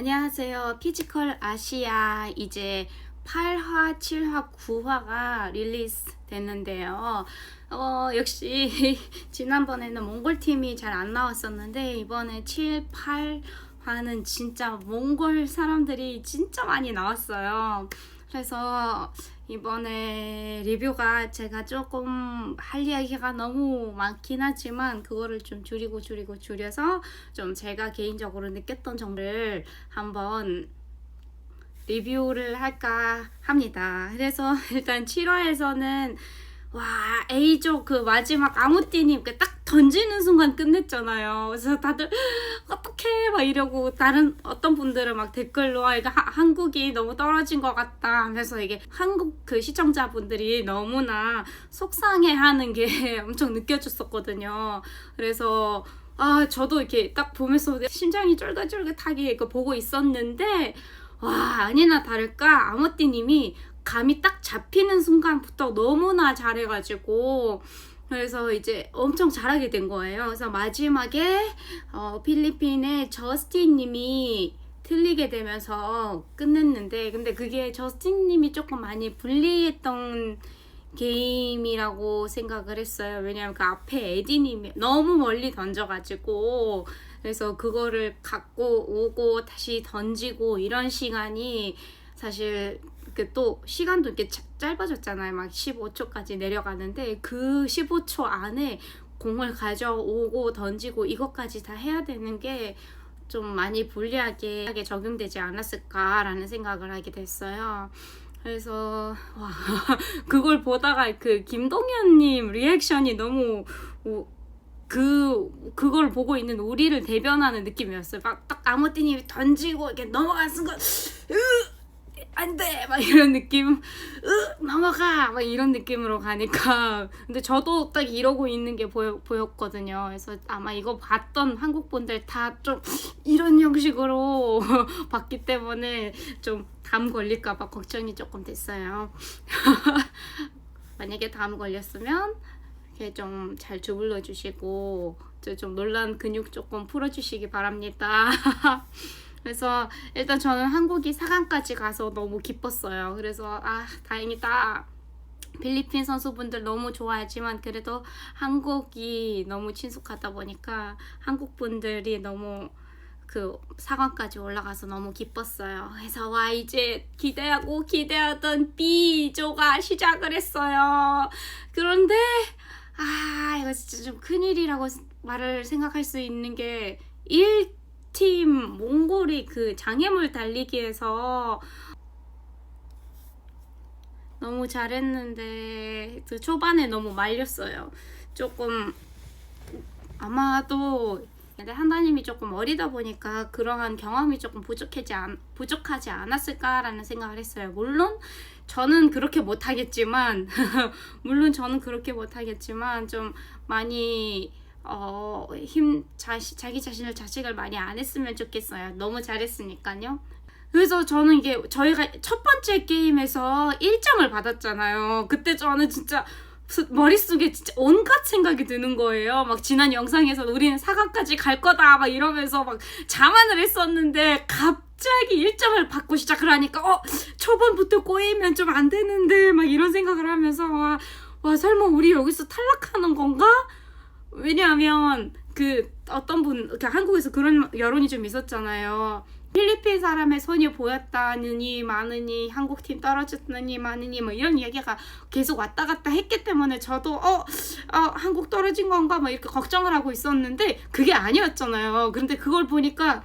안녕하세요. 피지컬 아시아 이제 8화, 7화, 9화가 릴리스 됐는데요. 어, 역시 지난번에는 몽골 팀이 잘 안 나왔었는데 이번에 7, 8화는 진짜 몽골 사람들이 진짜 많이 나왔어요. 그래서 이번에 리뷰가 제가 조금 할 이야기가 너무 많긴 하지만 그거를 좀 줄이고 줄이고 줄여서 좀 제가 개인적으로 느꼈던 점을 한번 리뷰를 할까 합니다. 그래서 일단 7화에서는 와 A조 그 마지막 아무띠님 그딱 던지는 순간 끝냈잖아요. 그래서 다들 어떻게 막 이러고 다른 어떤 분들은 막 댓글로 아 이거 하- 한국이 너무 떨어진 것 같다 하면서 이게 한국 그 시청자분들이 너무나 속상해하는 게 엄청 느껴졌었거든요. 그래서 아 저도 이렇게 딱 보면서 심장이 쫄깃쫄깃하게 이거 보고 있었는데 와 아니나 다를까 아모띠님이 감이 딱 잡히는 순간부터 너무나 잘해가지고 그래서 이제 엄청 잘하게 된 거예요. 그래서 마지막에 어, 필리핀의 저스틴님이 틀리게 되면서 끝냈는데 근데 그게 저스틴님이 조금 많이 불리했던 게임이라고 생각을 했어요. 왜냐하면 그 앞에 에디님이 너무 멀리 던져가지고 그래서 그거를 갖고 오고 다시 던지고 이런 시간이 사실 그 또 시간도 이렇게 차- 짧아졌잖아요. 막 15초까지 내려가는데 그 15초 안에 공을 가져오고 던지고 이것까지 다 해야 되는 게 좀 많이 불리하게 적용되지 않았을까라는 생각을 하게 됐어요. 그래서 와 그걸 보다가 그 김동현님 리액션이 너무 오- 그 그걸 보고 있는 우리를 대변하는 느낌이었어요. 막 딱 아무띠님이 던지고 이렇게 넘어간 순간 으 안돼! 막 이런 느낌. 으 넘어가! 막 이런 느낌으로 가니까. 근데 저도 딱 이러고 있는 게 보여, 보였거든요. 그래서 아마 이거 봤던 한국 분들 다 좀 이런 형식으로 봤기 때문에 좀 담 걸릴까봐 걱정이 조금 됐어요. 만약에 담 걸렸으면 이렇게 좀 잘 주물러 주시고 저좀 놀란 근육 조금 풀어주시기 바랍니다. 그래서 일단 저는 한국이 4강까지 가서 너무 기뻤어요. 그래서 아 다행이다. 필리핀 선수분들 너무 좋아하지만 그래도 한국이 너무 친숙하다 보니까 한국 분들이 너무 그 4강까지 올라가서 너무 기뻤어요. 그래서 와 이제 기대하고 기대하던 B조가 시작을 했어요. 그런데 아 이거 진짜 좀 큰일이라고 말을 생각할 수 있는 게 1 팀 몽골이 그 장애물 달리기에서 너무 잘했는데 그 초반에 너무 말렸어요. 조금 아마도 근데 한다님이 조금 어리다 보니까 그러한 경험이 조금 부족하지 않, 부족하지 않았을까라는 생각을 했어요. 물론 저는 그렇게 못하겠지만 물론 저는 그렇게 못하겠지만 좀 많이 어, 힘 자시, 자기 자신을 자책을 많이 안 했으면 좋겠어요. 너무 잘했으니까요. 그래서 저는 이게 저희가 첫 번째 게임에서 1점을 받았잖아요. 그때 저는 진짜 수- 머릿속에 진짜 온갖 생각이 드는 거예요. 막 지난 영상에서 우리는 4강까지 갈 거다 막 이러면서 막 자만을 했었는데 갑자기 1점을 받고 시작을 하니까 어 초반부터 꼬이면 좀 안 되는데 막 이런 생각을 하면서 와, 와 설마 우리 여기서 탈락하는 건가? 왜냐하면 그 어떤 분그 한국에서 그런 여론이 좀 있었잖아요. 필리핀 사람의 손이 보였다느니 많으니 한국 팀 떨어졌느니 많으니 뭐 이런 이야기가 계속 왔다 갔다 했기 때문에 저도 어, 어 한국 떨어진 건가 막 이렇게 걱정을 하고 있었는데 그게 아니었잖아요. 그런데 그걸 보니까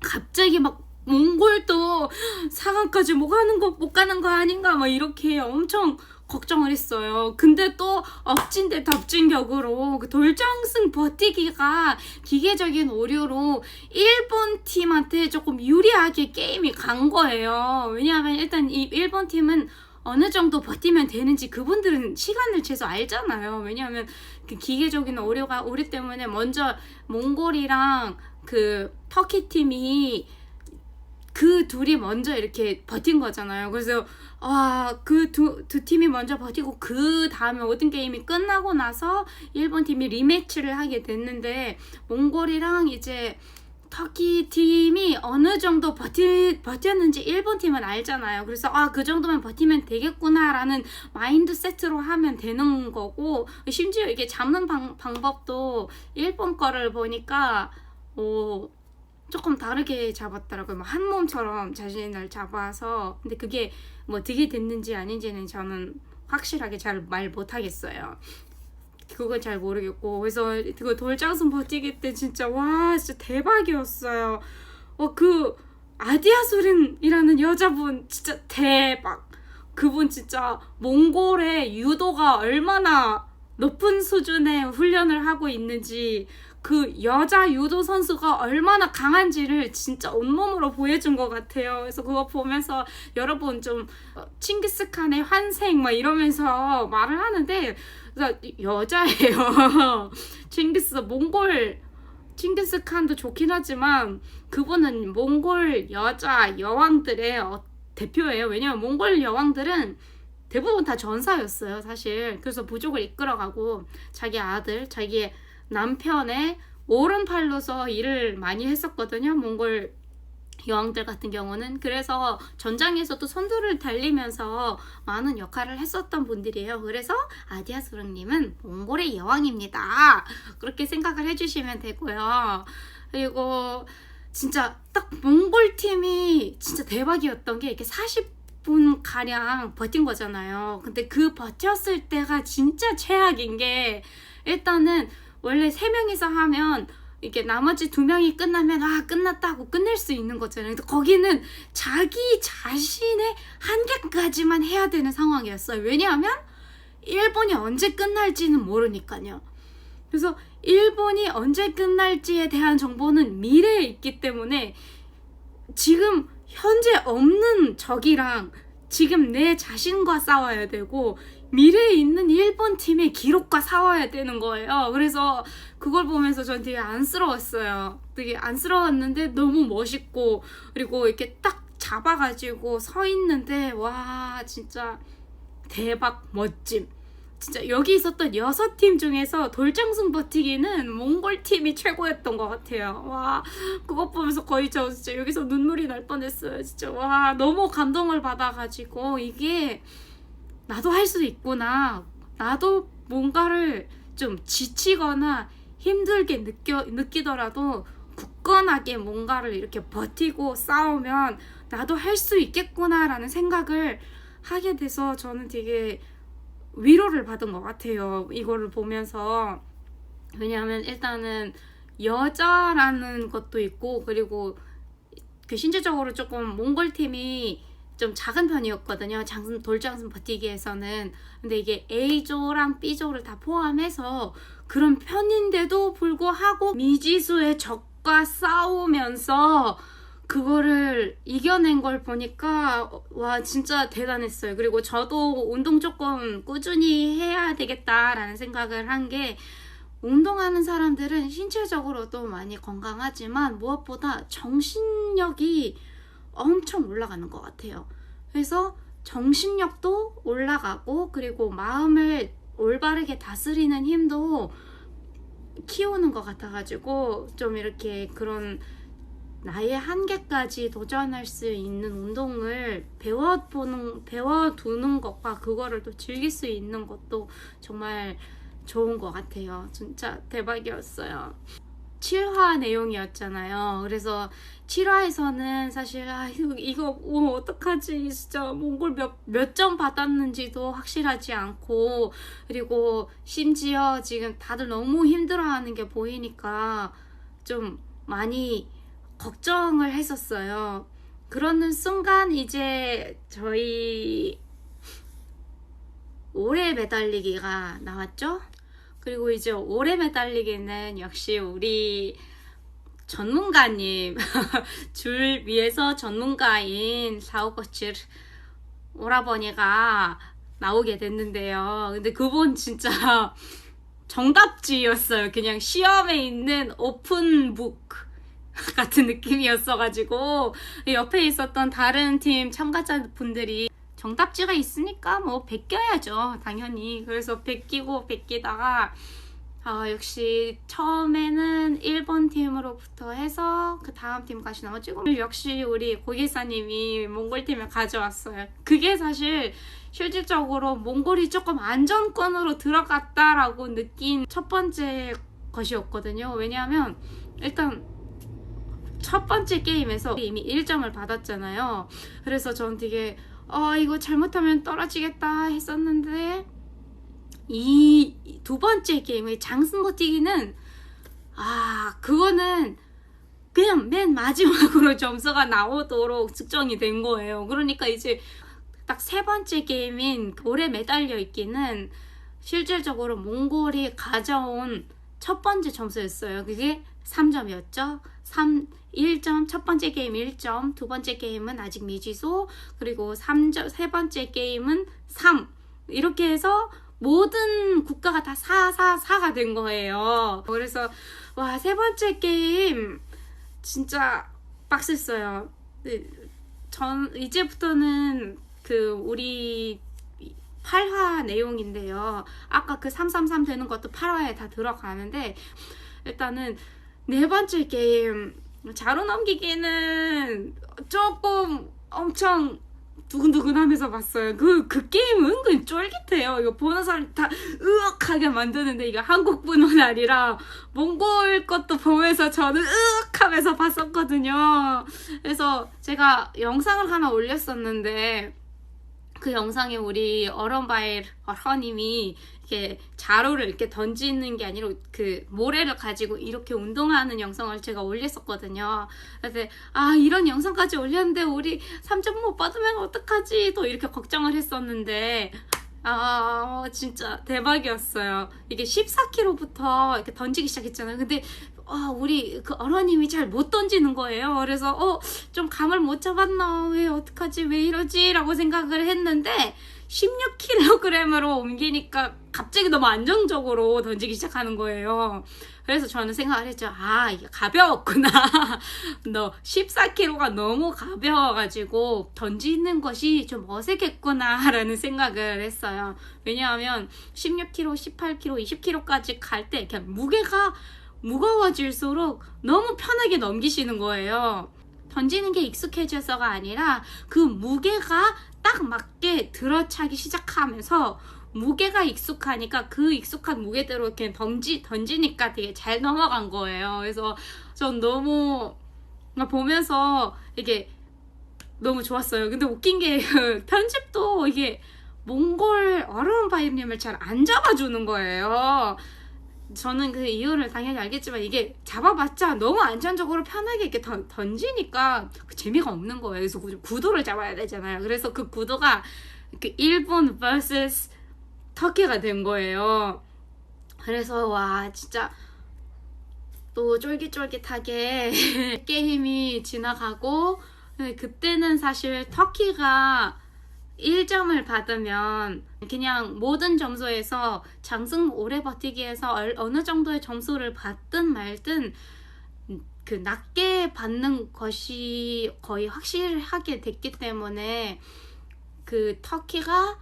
갑자기 막 몽골도 4강까지 못 가는 거 못 가는 거 아닌가 막 이렇게 엄청 걱정을 했어요. 근데 또 엎친 데 덮친 격으로 그 돌정승 버티기가 기계적인 오류로 일본 팀한테 조금 유리하게 게임이 간 거예요. 왜냐하면 일단 이 일본 팀은 어느 정도 버티면 되는지 그분들은 시간을 재서 알잖아요. 왜냐하면 그 기계적인 오류가 오류 때문에 먼저 몽골이랑 그 터키 팀이 그 둘이 먼저 이렇게 버틴 거잖아요. 그래서 아그 두두 팀이 먼저 버티고 그 다음에 모든 게임이 끝나고 나서 일본 팀이 리매치를 하게 됐는데 몽골이랑 이제 터키 팀이 어느 정도 버티, 버텼는지 일본 팀은 알잖아요. 그래서 아, 그 정도면 버티면 되겠구나라는 마인드 세트로 하면 되는 거고 심지어 이게 잡는 방, 방법도 일본 거를 보니까 어, 조금 다르게 잡았더라고요. 뭐한 몸처럼 자신을 잡아서 근데 그게 뭐 되게 됐는지 아닌지는 저는 확실하게 잘 말 못하겠어요. 그건 잘 모르겠고 그래서 그 돌장sun 버티기 때 진짜 와 진짜 대박이었어요. 어그 아디아 소린이라는 여자분 진짜 대박. 그분 진짜 몽골의 유도가 얼마나 높은 수준의 훈련을 하고 있는지 그 여자 유도 선수가 얼마나 강한지를 진짜 온몸으로 보여준 것 같아요. 그래서 그거 보면서 여러분 좀 어, 칭기스칸의 환생 막 이러면서 말을 하는데 여자예요. 칭기스 몽골 칭기스칸도 좋긴 하지만 그분은 몽골 여자 여왕들의 어, 대표예요. 왜냐면 몽골 여왕들은 대부분 다 전사였어요, 사실. 그래서 부족을 이끌어가고 자기 아들, 자기 남편의 오른팔로서 일을 많이 했었거든요. 몽골 여왕들 같은 경우는 그래서 전장에서도 선두를 달리면서 많은 역할을 했었던 분들이에요. 그래서 아디아스랑님은 몽골의 여왕입니다. 그렇게 생각을 해주시면 되고요. 그리고 진짜 딱 몽골 팀이 진짜 대박이었던 게 이렇게 40분 가량 버틴 거잖아요. 근데 그 버텼을 때가 진짜 최악인 게 일단은 원래 세 명이서 하면 이게 나머지 두 명이 끝나면 아 끝났다고 끝낼 수 있는 거잖아요. 근데 거기는 자기 자신의 한계까지만 해야 되는 상황이었어요. 왜냐하면 일본이 언제 끝날지는 모르니까요. 그래서 일본이 언제 끝날지에 대한 정보는 미래에 있기 때문에 지금 현재 없는 적이랑 지금 내 자신과 싸워야 되고 미래에 있는 일본 팀의 기록과 싸워야 되는 거예요. 그래서 그걸 보면서 전 되게 안쓰러웠어요. 되게 안쓰러웠는데 너무 멋있고 그리고 이렇게 딱 잡아가지고 서 있는데 와 진짜 대박 멋짐. 진짜 여기 있었던 여섯 팀 중에서 돌장승 버티기는 몽골 팀이 최고였던 것 같아요. 와 그것 보면서 거의 저 진짜 여기서 눈물이 날 뻔했어요. 진짜 와 너무 감동을 받아가지고 이게 나도 할 수 있구나. 나도 뭔가를 좀 지치거나 힘들게 느껴 느끼더라도 굳건하게 뭔가를 이렇게 버티고 싸우면 나도 할 수 있겠구나라는 생각을 하게 돼서 저는 되게 위로를 받은 것 같아요. 이거를 보면서. 왜냐하면 일단은 여자라는 것도 있고, 그리고 그 신체적으로 조금 몽골 팀이 좀 작은 편이었거든요. 장승 돌장승 버티기에서는. 근데 이게 A조랑 B조를 다 포함해서 그런 편인데도 불구하고 미지수의 적과 싸우면서 그거를 이겨낸 걸 보니까 와 진짜 대단했어요. 그리고 저도 운동 조금 꾸준히 해야 되겠다라는 생각을 한 게 운동하는 사람들은 신체적으로도 많이 건강하지만 무엇보다 정신력이 엄청 올라가는 것 같아요. 그래서 정신력도 올라가고 그리고 마음을 올바르게 다스리는 힘도 키우는 것 같아가지고 좀 이렇게 그런 나의 한계까지 도전할 수 있는 운동을 배워보는, 배워두는 것과 그거를 또 즐길 수 있는 것도 정말 좋은 것 같아요. 진짜 대박이었어요. 7화 내용이었잖아요. 그래서 7화에서는 사실 아 이거, 이거 어, 어떡하지 진짜 몽골 몇몇 점 받았는지도 확실하지 않고 그리고 심지어 지금 다들 너무 힘들어하는 게 보이니까 좀 많이 걱정을 했었어요. 그러는 순간 이제 저희 오래 매달리기가 나왔죠. 그리고 이제 오래 매달리기는 역시 우리 전문가님 줄 위에서 전문가인 사오거칠 오라버니가 나오게 됐는데요. 근데 그분 진짜 정답지였어요. 그냥 시험에 있는 오픈북 같은 느낌이었어가지고 옆에 있었던 다른 팀 참가자분들이 정답지가 있으니까 뭐 베껴야죠 당연히 그래서 베끼고 베끼다가 아, 역시 처음에는 일본 팀으로부터 해서 그 다음 팀까지 나머지고 역시 우리 고기사님이 몽골 팀을 가져왔어요. 그게 사실 실질적으로 몽골이 조금 안정권으로 들어갔다라고 느낀 첫 번째 것이었거든요. 왜냐하면 일단 첫 번째 게임에서 이미 1점을 받았잖아요. 그래서 전 되게 어 이거 잘못하면 떨어지겠다 했었는데 이 두 번째 게임의 장승 버티기는 아 그거는 그냥 맨 마지막으로 점수가 나오도록 측정이 된 거예요. 그러니까 이제 딱 세 번째 게임인 돌에 매달려 있기는 실질적으로 몽골이 가져온 첫 번째 점수였어요. 그게 3점이었죠. 3, 1점, 첫 번째 게임 1점, 두 번째 게임은 아직 미지수, 그리고 3점, 세 번째 게임은 3. 이렇게 해서 모든 국가가 다 4, 4, 4가 된 거예요. 그래서, 와, 세 번째 게임, 진짜 빡셌어요. 네, 전, 이제부터는 그, 우리 8화 내용인데요. 아까 그 333 되는 것도 8화에 다 들어가는데, 일단은 네 번째 게임, 자로 넘기기는 조금 엄청 두근두근하면서 봤어요. 그, 그 게임 은근 쫄깃해요. 이거 보는 사람 다 으악하게 만드는데 이거 한국뿐만 아니라 몽골 것도 보면서 저는 으악하면서 봤었거든요. 그래서 제가 영상을 하나 올렸었는데 그 영상에 우리 어런바일 어러님이 이렇게 자루를 이렇게 던지는 게 아니라 그 모래를 가지고 이렇게 운동하는 영상을 제가 올렸었거든요. 그래서 아 이런 영상까지 올렸는데 우리 3점 못 받으면 어떡하지? 또 이렇게 걱정을 했었는데 아 진짜 대박이었어요. 이게 14km부터 이렇게 던지기 시작했잖아요. 근데 아, 우리 그 어머님이 잘 못 던지는 거예요. 그래서 어, 좀 감을 못 잡았나? 왜 어떡하지? 왜 이러지? 라고 생각을 했는데 16kg으로 옮기니까 갑자기 너무 안정적으로 던지기 시작하는 거예요. 그래서 저는 생각을 했죠. 아, 이게 가벼웠구나. 너 14kg가 너무 가벼워가지고 던지는 것이 좀 어색했구나. 라는 생각을 했어요. 왜냐하면 16kg, 18kg, 20kg까지 갈 때 그냥 무게가 무거워질수록 너무 편하게 넘기시는 거예요. 던지는 게 익숙해져서가 아니라 그 무게가 딱 맞게 들어차기 시작하면서 무게가 익숙하니까 그 익숙한 무게대로 이렇게 던지, 던지니까 되게 잘 넘어간 거예요. 그래서 전 너무 보면서 이게 너무 좋았어요. 근데 웃긴 게그 편집도 이게 몽골 어려운 바이님을 잘 안 잡아주는 거예요. 저는 그 이유를 당연히 알겠지만 이게 잡아봤자 너무 안전적으로 편하게 이렇게 던, 던지니까 그 재미가 없는 거예요. 그래서 구- 구도를 잡아야 되잖아요. 그래서 그 구도가 그 일본 vs 터키가 된 거예요. 그래서 와 진짜 또 쫄깃쫄깃하게 게임이 지나가고 네, 그때는 사실 터키가 1점을 받으면 그냥 모든 점수에서 장승 오래 버티기에서 얼- 어느 정도의 점수를 받든 말든 그 낮게 받는 것이 거의 확실하게 됐기 때문에 그 터키가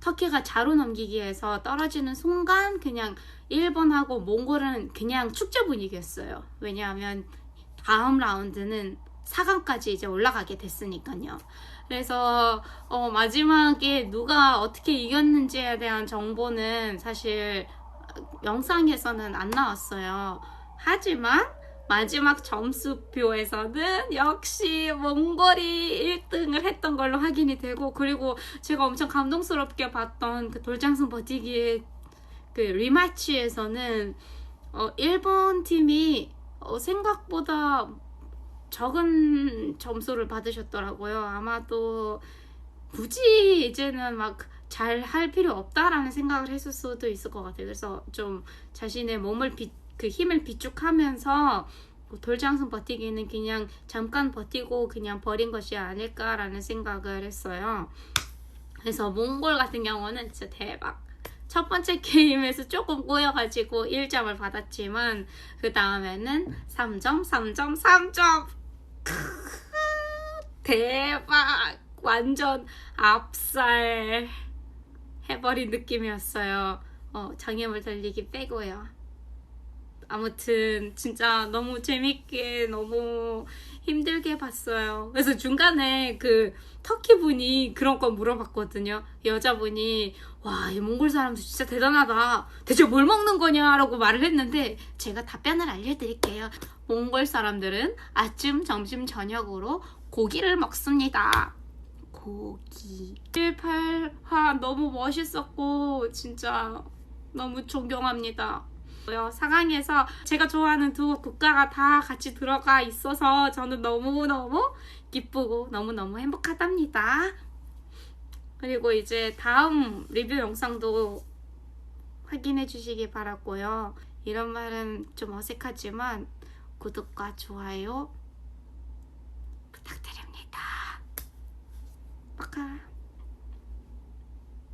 터키가 자루 넘기기에서 떨어지는 순간 그냥 일본하고 몽골은 그냥 축제 분위기였어요. 왜냐하면 다음 라운드는 4강까지 이제 올라가게 됐으니까요. 그래서 어, 마지막에 누가 어떻게 이겼는지에 대한 정보는 사실 영상에서는 안 나왔어요. 하지만 마지막 점수표에서는 역시 몽골이 1등을 했던 걸로 확인이 되고 그리고 제가 엄청 감동스럽게 봤던 그 돌장승 버티기의 그 리마치에서는 어, 일본 팀이 어, 생각보다 적은 점수를 받으셨더라고요. 아마도 굳이 이제는 막 잘 할 필요 없다라는 생각을 했을 수도 있을 것 같아요. 그래서 좀 자신의 몸을 비, 그 힘을 비축하면서 뭐 돌장승 버티기는 그냥 잠깐 버티고 그냥 버린 것이 아닐까라는 생각을 했어요. 그래서 몽골 같은 경우는 진짜 대박. 첫 번째 게임에서 조금 꼬여가지고 1점을 받았지만 그 다음에는 3점, 3점, 3점. 대박. 완전 압살 해버린 느낌이었어요. 어, 장애물 달리기 빼고요. 아무튼 진짜 너무 재밌게 너무 힘들게 봤어요. 그래서 중간에 그 터키 분이 그런 거 물어봤거든요. 여자분이 와, 이 몽골 사람들 진짜 대단하다. 대체 뭘 먹는 거냐라고 말을 했는데 제가 답변을 알려드릴게요. 몽골 사람들은 아침, 점심, 저녁으로 고기를 먹습니다. 고기. 188 너무 멋있었고 진짜 너무 존경합니다. 상황에서 제가 좋아하는 두 국가가 다 같이 들어가 있어서 저는 너무너무 기쁘고 너무너무 행복하답니다. 그리고 이제 다음 리뷰 영상도 확인해 주시기 바라고요. 이런 말은 좀 어색하지만 구독과 좋아요 부탁드립니다. 빠까.